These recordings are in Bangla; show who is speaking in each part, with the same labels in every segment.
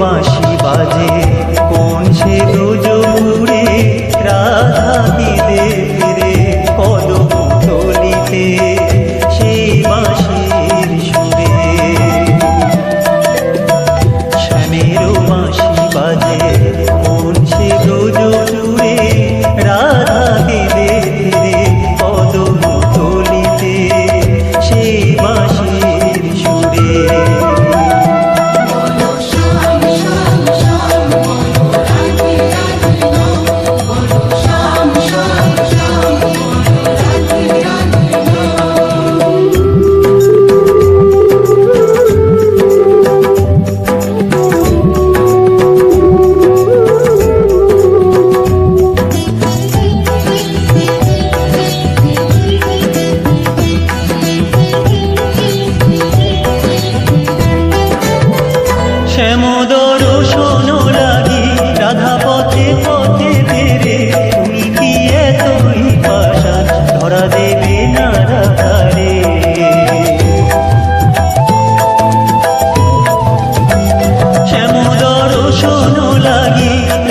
Speaker 1: বাঁশি বাজে কোন সে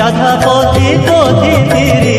Speaker 1: রাধা পথে পথে তেরে